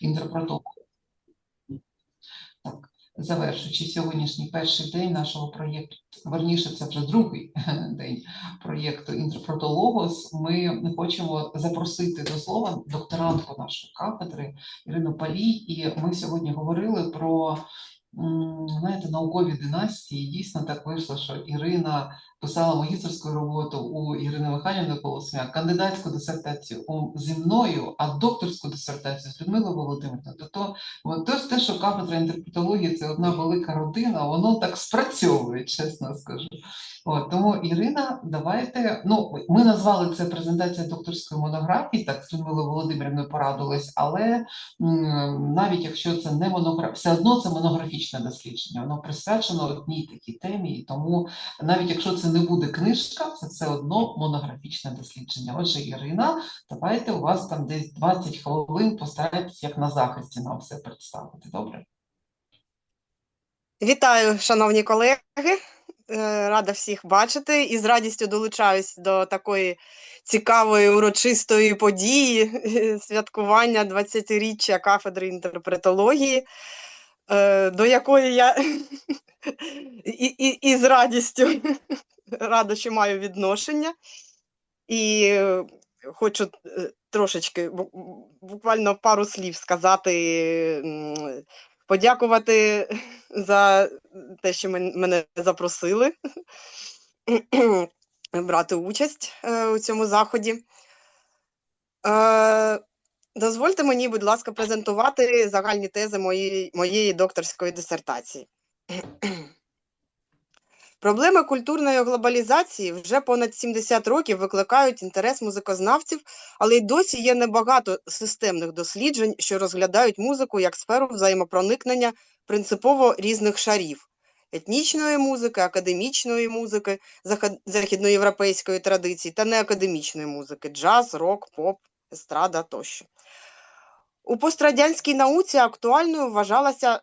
інтерпретології. Так, завершуючи сьогоднішній перший день нашого проєкту, верніше, це вже другий день проєкту Інтерпретологос, ми хочемо запросити до слова докторантку нашої кафедри Ірину Палій, і ми сьогодні говорили про знаєте, наукові династії. Дійсно так вийшло, що Ірина писала магістерську роботу у Ірини Михайлівни Колосмяк, кандидатську дисертацію зі мною, а докторську дисертацію з Людмилою Володимирівною. Тобто, те, те, що кафедра інтерпретології це одна велика родина, воно так спрацьовує, чесно скажу. От, тому Ірина, давайте. Ну, ми назвали це презентація докторської монографії, так з Людмилою Володимирівною порадились, але навіть якщо це не монографія, все одно це монографічне дослідження, воно присвячено одній такій темі, і тому навіть якщо це не буде книжка, це все одно монографічне дослідження. Отже, Ірина, давайте у вас там десь 20 хвилин, постарайтесь як на захисті нам все представити. Добре? Вітаю, шановні колеги. Е, Рада всіх бачити і з радістю долучаюсь до такої цікавої урочистої події святкування 20-річчя кафедри інтерпретології, е, до якої я і, і, і з радістю рада, що маю відношення. І хочу е, трошечки, буквально пару слів сказати, подякувати за те, що мене запросили брати участь е, у цьому заході. Е, Дозвольте мені, будь ласка, презентувати загальні тези моєї, моєї докторської дисертації. Проблеми культурної глобалізації вже понад 70 років викликають інтерес музикознавців, але й досі є небагато системних досліджень, що розглядають музику як сферу взаємопроникнення принципово різних шарів етнічної музики, академічної музики, західноєвропейської традиції та неакадемічної музики джаз, рок, поп, естрада тощо. У пострадянській науці актуальною вважалася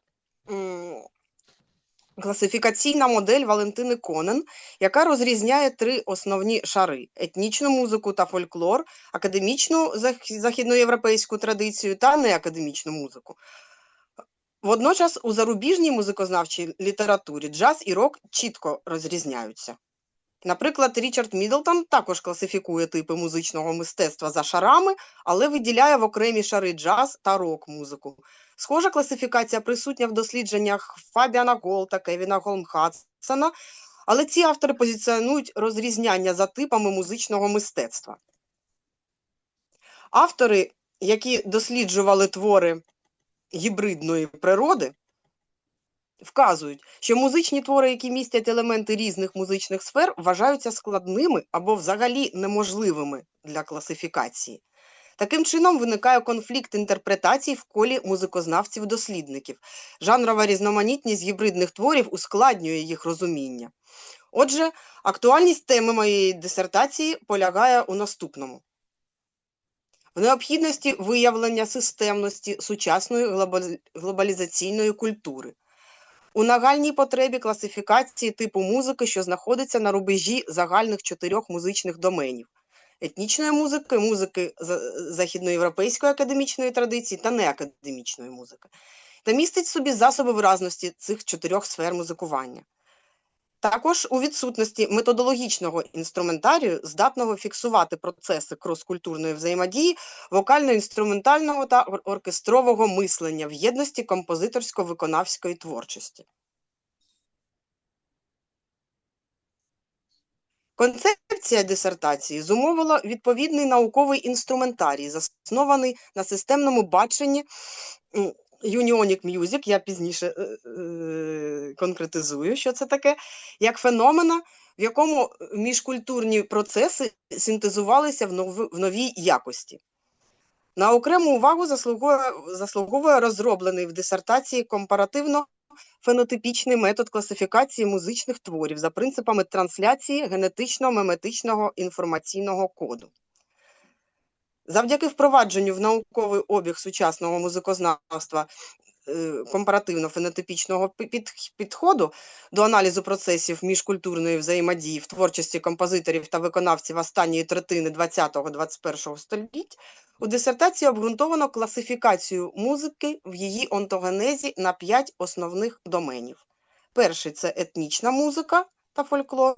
класифікаційна модель Валентини Конен, яка розрізняє три основні шари: етнічну музику та фольклор, академічну зах- західноєвропейську традицію та неакадемічну музику. Водночас у зарубіжній музикознавчій літературі джаз і рок чітко розрізняються. Наприклад, Річард Міддлтон також класифікує типи музичного мистецтва за шарами, але виділяє в окремі шари джаз та рок-музику. Схожа класифікація присутня в дослідженнях Фабіана Голта, Кевіна Голмхадсона, але ці автори позиціонують розрізняння за типами музичного мистецтва. Автори, які досліджували твори гібридної природи, вказують, що музичні твори, які містять елементи різних музичних сфер, вважаються складними або взагалі неможливими для класифікації. Таким чином виникає конфлікт інтерпретацій в колі музикознавців-дослідників. Жанрова різноманітність гібридних творів ускладнює їх розуміння. Отже, актуальність теми моєї дисертації полягає у наступному: в необхідності виявлення системності сучасної глобалізаційної культури, у нагальній потребі класифікації типу музики, що знаходиться на рубежі загальних чотирьох музичних доменів етнічної музики, музики західноєвропейської академічної традиції та неакадемічної музики, та містить в собі засоби виразності цих чотирьох сфер музикування. Також у відсутності методологічного інструментарію, здатного фіксувати процеси кроскультурної взаємодії, вокально-інструментального та оркестрового мислення в єдності композиторсько-виконавської творчості. Концепція дисертації зумовила відповідний науковий інструментарій, заснований на системному баченні Unionic Music, я пізніше е, е, конкретизую, що це таке, як феномена, в якому міжкультурні процеси синтезувалися в, нов, в новій якості. На окрему увагу заслуговує, заслуговує розроблений в дисертації компаративно фенотипічний метод класифікації музичних творів за принципами трансляції генетично-меметичного інформаційного коду. Завдяки впровадженню в науковий обіг сучасного музикознавства е, компаративно-фенотипічного підходу до аналізу процесів міжкультурної взаємодії в творчості композиторів та виконавців останньої третини 20-21 століть, у дисертації обґрунтовано класифікацію музики в її онтогенезі на п'ять основних доменів. Перший це етнічна музика та фольклор,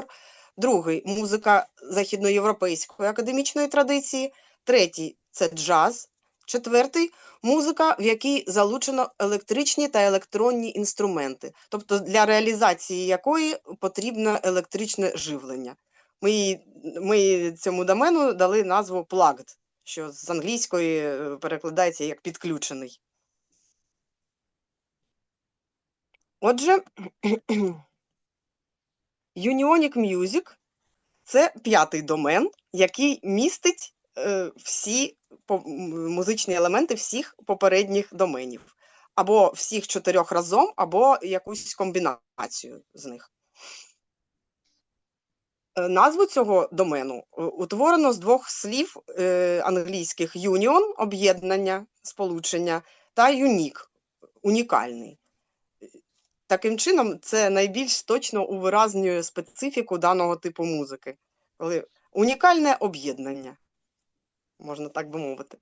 другий музика західноєвропейської академічної традиції, третій це джаз, четвертий музика, в якій залучено електричні та електронні інструменти, тобто для реалізації якої потрібне електричне живлення. Ми, ми цьому домену дали назву plugged, що з англійської е, перекладається як підключений. Отже, Unionic Music це п'ятий домен, який містить всі музичні елементи всіх попередніх доменів, або всіх чотирьох разом, або якусь комбінацію з них. Е, Назву цього домену е, утворено з двох слів е, англійських union об'єднання, сполучення та unique унікальний. Таким чином, це найбільш точно увиразнює специфіку даного типу музики, коли унікальне об'єднання, можна так би мовити.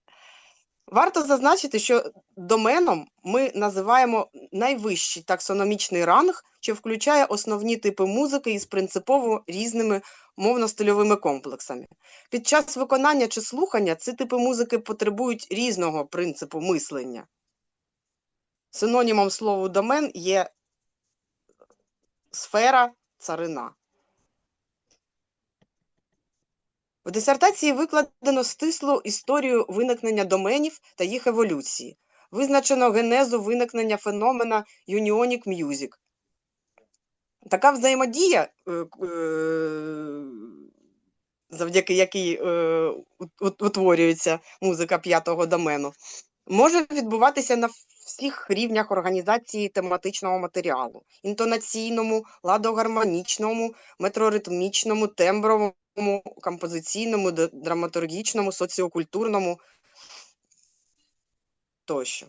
Варто зазначити, що доменом ми називаємо найвищий таксономічний ранг, що включає основні типи музики із принципово різними мовно-стильовими комплексами. Під час виконання чи слухання ці типи музики потребують різного принципу мислення. Синонімом слову домен є сфера царина. В дисертації викладено стислу історію виникнення доменів та їх еволюції. Визначено генезу виникнення феномена Unionic Music. Така взаємодія, е, е, завдяки якій е, ут- ут- утворюється музика п'ятого домену, може відбуватися на всіх рівнях організації тематичного матеріалу: інтонаційному, ладогармонічному, метроритмічному, тембровому, композиційному, драматургічному, соціокультурному тощо.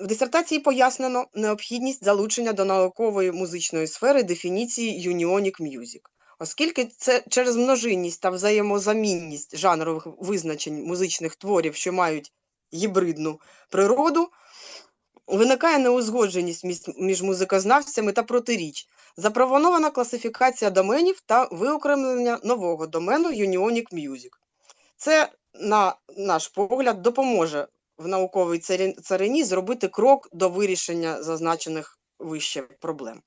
В дисертації пояснено необхідність залучення до наукової музичної сфери дефініції Unionic Music. Оскільки це через множинність та взаємозамінність жанрових визначень музичних творів, що мають гібридну природу, виникає неузгодженість між, музикознавцями та протиріч. Запропонована класифікація доменів та виокремлення нового домену Unionic Music. Це, на наш погляд, допоможе в науковій царині зробити крок до вирішення зазначених вище проблем.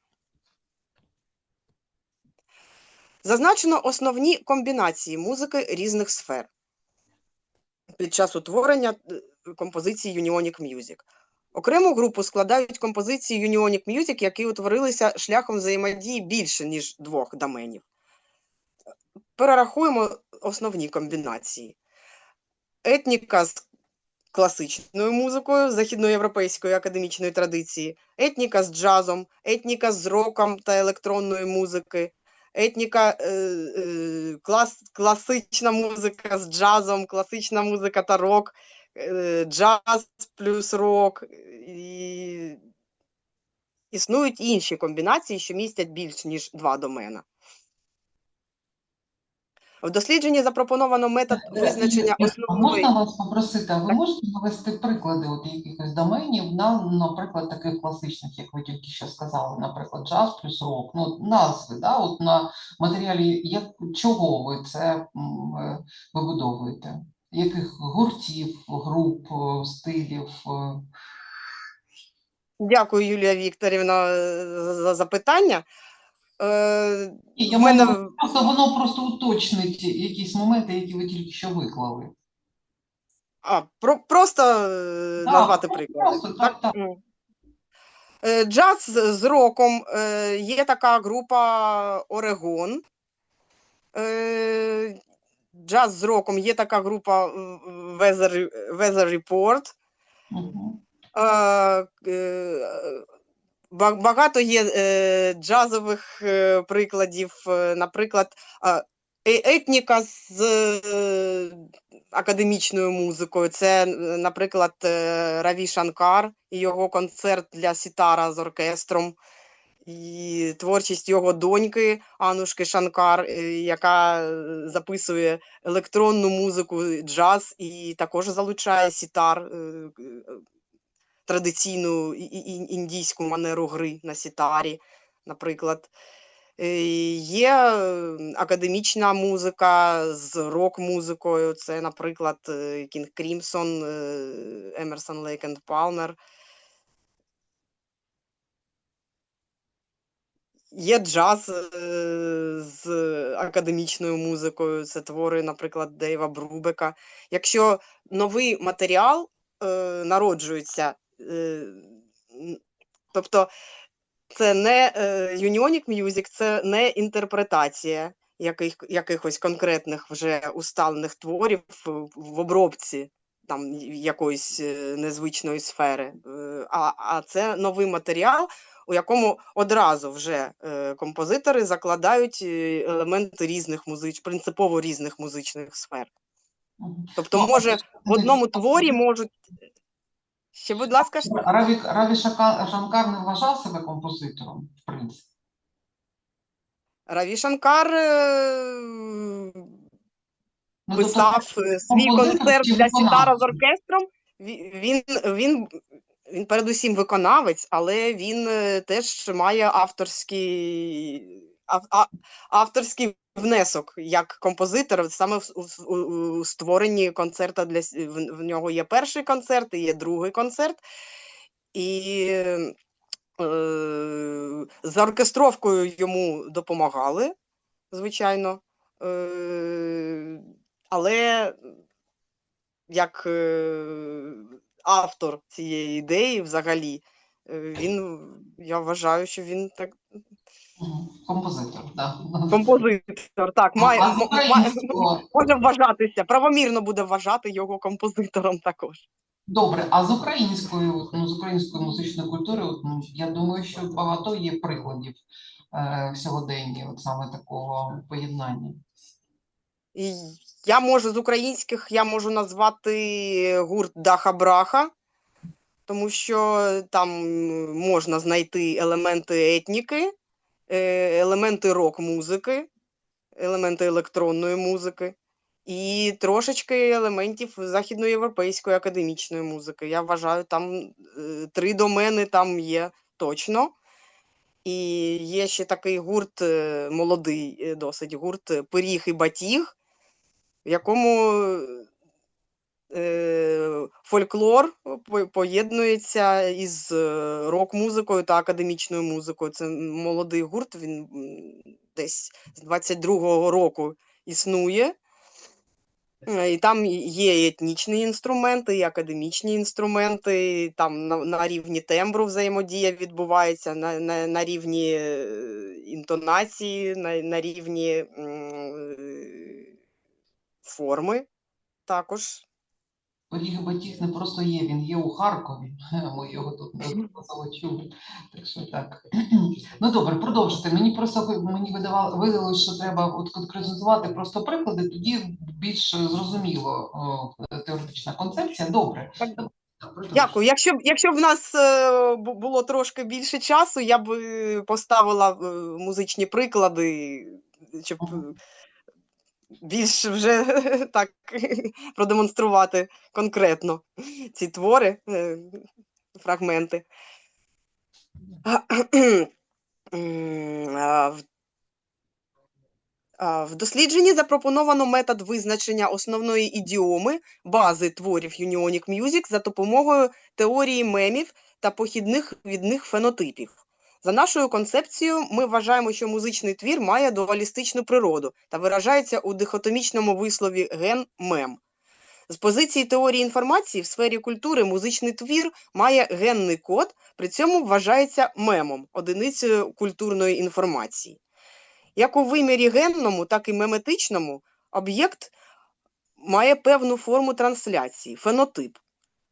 Зазначено основні комбінації музики різних сфер під час утворення е, композиції Unionic Music. Окрему групу складають композиції Unionic Music, які утворилися шляхом взаємодії більше, ніж двох доменів. Перерахуємо основні комбінації. Етніка з класичною музикою західноєвропейської академічної традиції, етніка з джазом, етніка з роком та електронної музики, етніка е, е, клас, класична музика з джазом, класична музика та рок, джаз плюс рок. І... Існують інші комбінації, що містять більш ніж два домена. В дослідженні запропоновано метод визначення основної. Можна вас попросити, а ви можете навести приклади от якихось доменів, на, наприклад, таких класичних, як ви тільки що сказали, наприклад, джаз плюс рок, ну, назви, да, от на матеріалі як, чого ви це вибудовуєте? Яких гуртів, груп, е, стилів? е? Дякую, Юлія Вікторівна, е, за запитання. Е, я мене просто воно просто уточнить якісь моменти, які ви тільки що виклали. а, про, просто Да, назвати приклади. просто, так, так. Джаз з роком. Є така група Орегон. Джаз з роком, є така група Weather, Weather Report. Ба- Багато є е, джазових е, прикладів, наприклад, етніка з академічною музикою. Це, наприклад, Раві Шанкар і його концерт для сітара з оркестром, творчість його доньки Анушки Шанкар, е, яка е, записує електронну музику, джаз і також залучає сітар, традиційну індійську манеру гри на сітарі, наприклад. Є е, академічна музика з рок-музикою. Це, наприклад, Кінг Крімсон, Емерсон Лейк Палмер. Є джаз е, з академічною музикою. Це твори, наприклад, Дейва Брубека. Якщо новий матеріал е, народжується, е, тобто це не Unionic Music, це не інтерпретація яких, якихось конкретних вже усталених творів в, обробці там якоїсь незвичної сфери. А, а це новий матеріал, у якому одразу вже е, композитори закладають е, елементи різних музич, принципово різних музичних сфер. Тобто, Ну, може, в одному творі можуть. Ще, будь ласка, Раві, Раві Шанкар не вважав себе композитором, в принципі. Раві Шанкар е, Ну, тобто, писав е, свій концерт для сітара з оркестром. Він, він, він передусім виконавець, але він е, теж має авторський, авторський внесок як композитор саме у- створенні концерта для в нього є перший концерт і є другий концерт. І е, за оркестровкою йому допомагали, звичайно. Е, але як е, автор цієї ідеї взагалі, е, він, я вважаю, що він так Композитор, так. композитор, так, має, А з м- м- українського, може вважатися, правомірно буде вважати його композитором також. добре, а з українською, от, ну, з української музичної культури, ну, я думаю, що багато є прикладів е, от саме такого поєднання. Я можу з українських, я можу назвати гурт Даха Браха, тому що там можна знайти елементи етніки, е, елементи рок-музики, елементи електронної музики і трошечки елементів західноєвропейської академічної музики. Я вважаю, там е, три домени там є точно. І є ще такий гурт е, молодий, досить гурт Пиріг і Батіг, в якому е, фольклор поєднується із е, рок-музикою та академічною музикою. Це молодий гурт, він десь з 22-го року існує. Е, І там є і етнічні інструменти, і академічні інструменти, і там на, на рівні тембру взаємодія відбувається, на, на, на рівні е, інтонації, на, на рівні форми також. Поріг Батіг не просто є, він є у Харкові. Ми його тут неодноразово чули. Так що так. Ну добре, продовжуйте. Мені просто мені видавало, видалося, що треба от конкретизувати просто приклади, тоді більш зрозуміло о, теоретична концепція. Добре. Дякую. Якщо б якщо б в нас е, було трошки більше часу, я б е, поставила е, музичні приклади, щоб. Більш вже так продемонструвати конкретно ці твори, е, фрагменти. В- дослідженні запропоновано метод визначення основної ідіоми бази творів Unionic Music за допомогою теорії мемів та похідних від них фенотипів. За нашою концепцією, ми вважаємо, що музичний твір має дуалістичну природу та виражається у дихотомічному вислові ген-мем. З позиції теорії інформації в сфері культури музичний твір має генний код, при цьому вважається мемом, одиницею культурної інформації. Як у вимірі генному, так і меметичному об'єкт має певну форму трансляції, фенотип.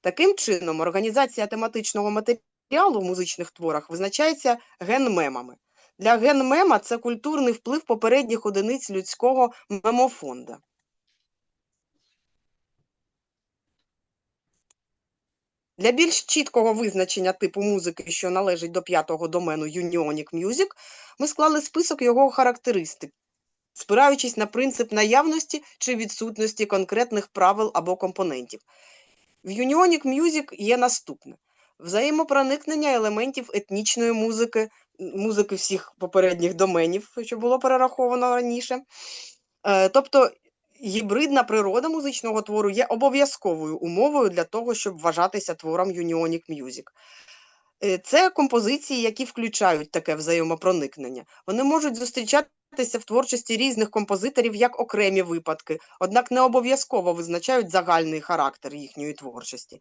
Таким чином, організація тематичного матеріалу матеріалу в музичних творах визначається генмемами. Для генмема це культурний вплив попередніх одиниць людського мемофонда. Для більш чіткого визначення типу музики, що належить до п'ятого домену Unionic Music, ми склали список його характеристик, спираючись на принцип наявності чи відсутності конкретних правил або компонентів. В Unionic Music є наступне: взаємопроникнення елементів етнічної музики, музики всіх попередніх доменів, що було перераховано раніше. Е, Тобто гібридна природа музичного твору є обов'язковою умовою для того, щоб вважатися твором Unionic Music. Е, Це композиції, які включають таке взаємопроникнення. Вони можуть зустрічатися в творчості різних композиторів як окремі випадки, однак не обов'язково визначають загальний характер їхньої творчості.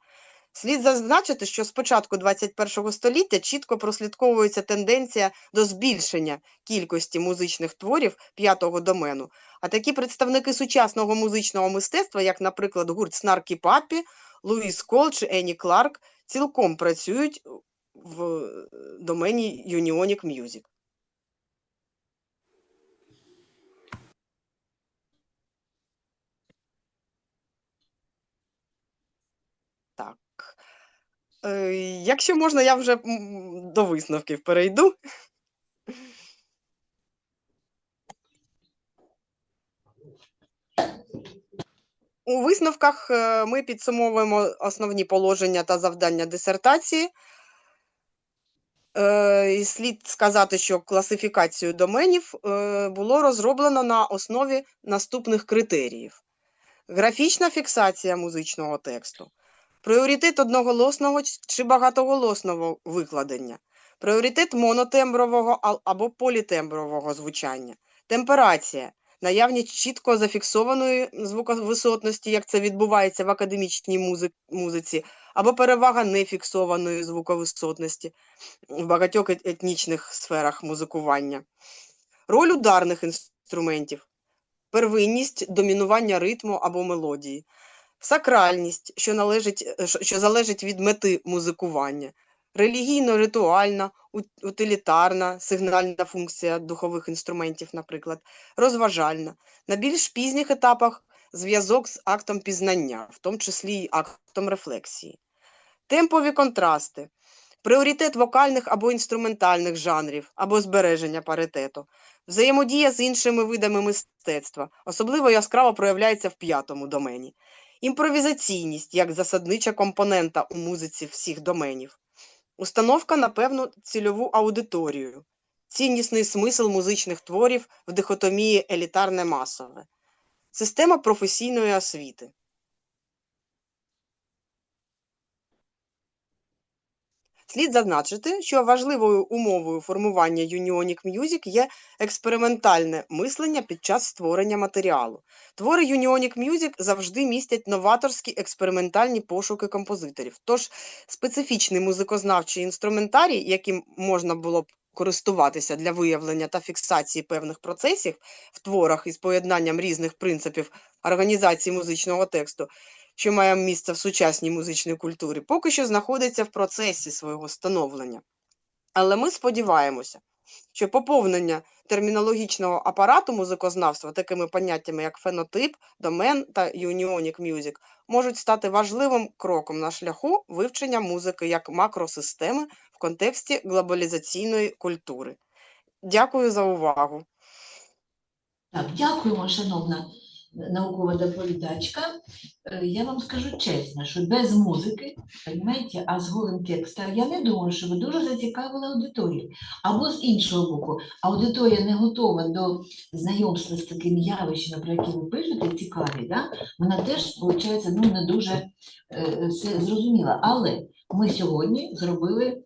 Слід зазначити, що з початку 21 століття чітко прослідковується тенденція до збільшення кількості музичних творів п'ятого домену, а такі представники сучасного музичного мистецтва, як, наприклад, гурт Снаркі Папі, Луїс Кол чи Ені Кларк, цілком працюють в е, домені Unionic Music. Якщо можна, я вже до висновків перейду. У висновках е, ми підсумовуємо основні положення та завдання дисертації. Е, І слід сказати, що класифікацію доменів е, було розроблено на основі наступних критеріїв: графічна фіксація музичного тексту, пріоритет одноголосного чи багатоголосного викладення, пріоритет монотембрового або політембрового звучання, темперація, наявність чітко зафіксованої звуковисотності, як це відбувається в академічній музи- музиці, або перевага нефіксованої звуковисотності в багатьох етнічних сферах музикування, роль ударних інструментів, первинність домінування ритму або мелодії, сакральність, що, належить, е, що- залежить від мети музикування, релігійно-ритуальна, утилітарна, сигнальна функція духових інструментів, наприклад, розважальна. На більш пізніх етапах зв'язок з актом пізнання, в тому числі й актом рефлексії. Темпові контрасти, пріоритет вокальних або інструментальних жанрів, або збереження паритету, взаємодія з іншими видами мистецтва, особливо яскраво проявляється в п'ятому домені, імпровізаційність як засаднича компонента у музиці всіх доменів, установка на певну цільову аудиторію, ціннісний смисл музичних творів в дихотомії елітарне-масове, система професійної освіти. Слід зазначити, що важливою умовою формування Unionic Music є експериментальне мислення під час створення матеріалу. Твори Unionic Music завжди містять новаторські експериментальні пошуки композиторів. Тож специфічний музикознавчий інструментарій, яким можна було б користуватися для виявлення та фіксації певних процесів в творах із поєднанням різних принципів організації музичного тексту, що має місце в сучасній музичній культурі, поки що знаходиться в процесі свого становлення. Але ми сподіваємося, що поповнення термінологічного апарату музикознавства такими поняттями, як фенотип, домен та Unionic Music, можуть стати важливим кроком на шляху вивчення музики як макросистеми в контексті глобалізаційної культури. Дякую за увагу. Так, дякуємо, шановна наукова доповідачка. Е, Я вам скажу чесно, що без музики, розумієте, а з голим текстом, я не думаю, що ви дуже зацікавили аудиторію. Або з іншого боку, аудиторія не готова до знайомства з такими явищами, про які ви пишете, цікаві, да? вона теж, виходить, ну, не дуже е, все зрозуміла. Але ми сьогодні зробили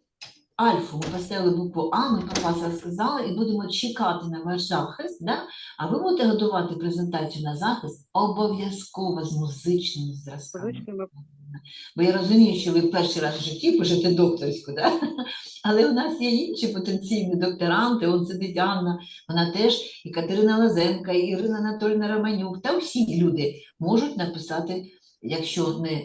альфу, ми поставили букву А, ми про вас розказали і будемо чекати на ваш захист. Да? А ви будете готувати презентацію на захист обов'язково з музичними зразками. Бо я розумію, що ви перший раз в житті пишете докторську, да? але у нас є інші потенційні докторанти, он сидить Анна, вона теж, і Катерина Лазенка, і Ірина Анатольовна Романюк, та всі люди можуть написати, якщо не,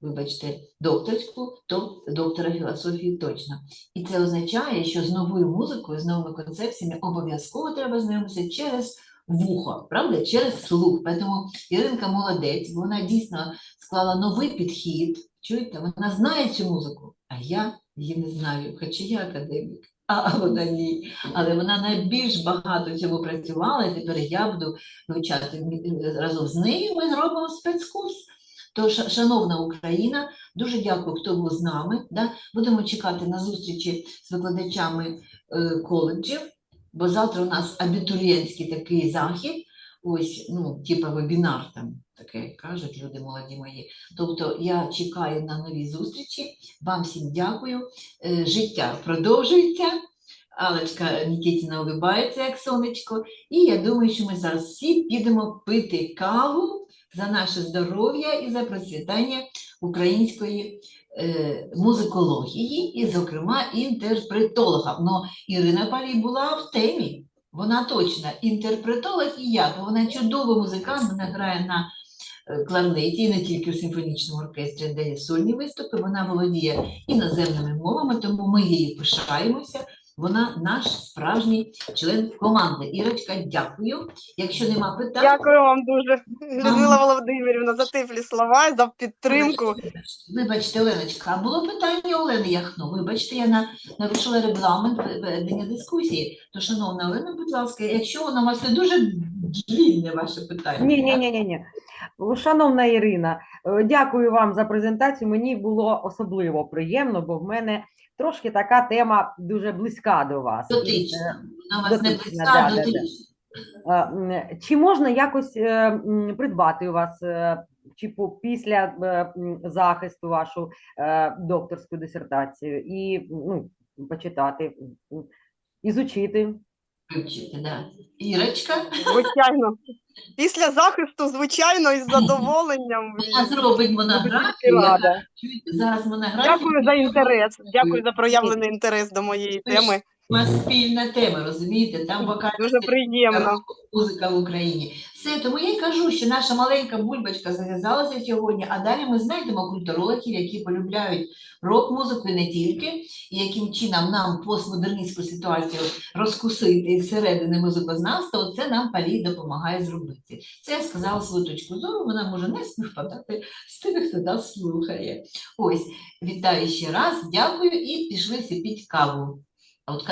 вибачте, докторську, то доктора філософії точно. І це означає, що з новою музикою, з новими концепціями обов'язково треба знайомитися через вухо, правда, через слух. Тому Іринка молодець, вона дійсно склала новий підхід. Чуєте, вона знає цю музику, а я її не знаю, хоча я академік. А а вона ні. Але вона найбільш багато цьому працювала, і тепер я буду вивчати разом з нею. Ми зробимо спецкурс. Тож, шановна Україна, дуже дякую, хто був з нами. Да? Будемо чекати на зустрічі з викладачами е, коледжів, бо завтра у нас абітурієнтський такий захід, ось, ну, типа вебінар там, таке кажуть люди молоді мої. Тобто я чекаю на нові зустрічі. Вам всім дякую. Е, Життя продовжується. Алечка Нікітіна улибається, як сонечко. І я думаю, що ми зараз всі підемо пити каву за наше здоров'я і за процвітання української е, музикології, і, зокрема, інтерпретолога. Но Ірина Палій була в темі. Вона точно інтерпретолог і я, бо вона чудовий музикант, вона грає на е, кларнеті, і не тільки в симфонічному оркестрі, де є сольні виступи. Вона володіє іноземними мовами, тому ми її пишаємося. Вона наш справжній член команди. Ірочка, дякую. Якщо нема питань, Дякую вам дуже, Людмила Володимирівна, за теплі слова, за підтримку. Вибачте, Вибачте, Оленочка, а було питання Олени Яхно. Вибачте, я нарушила регламент ведення дискусії. То, шановна Олена, будь ласка, якщо воно у вас не дуже длінне ваше питання. Ні, ні, ні, ні, ні. Шановна Ірина, е, дякую вам за презентацію. Мені було особливо приємно, бо в мене трошки така тема дуже близька до вас. Е, Дотична. Вона вас не близька, да, да. Е, Чи можна якось е, придбати у вас чи після захисту вашу докторську дисертацію і ну, почитати, ізучити? Вивчити, да. Ірочка, Звичайно. Після захисту, звичайно, із задоволенням. вона зробить монографію. рада. Зараз монографію. Дякую за інтерес. Дякую за проявлений інтерес до моєї теми. У нас спільна тема, розумієте? Там вокальна Дуже приємно. музика в Україні. Все, тому я й кажу, що наша маленька бульбочка зав'язалася сьогодні, а далі ми знайдемо культурологів, які полюбляють рок-музику і не тільки, і яким чином нам постмодерністську ситуацію розкусити зсередини музикознавства, це нам Палій допомагає зробити. Це я сказала свою точку зору, вона може не співпадати з тими, хто нас слухає. Ось, вітаю ще раз, дякую і пішли всі піть каву. А от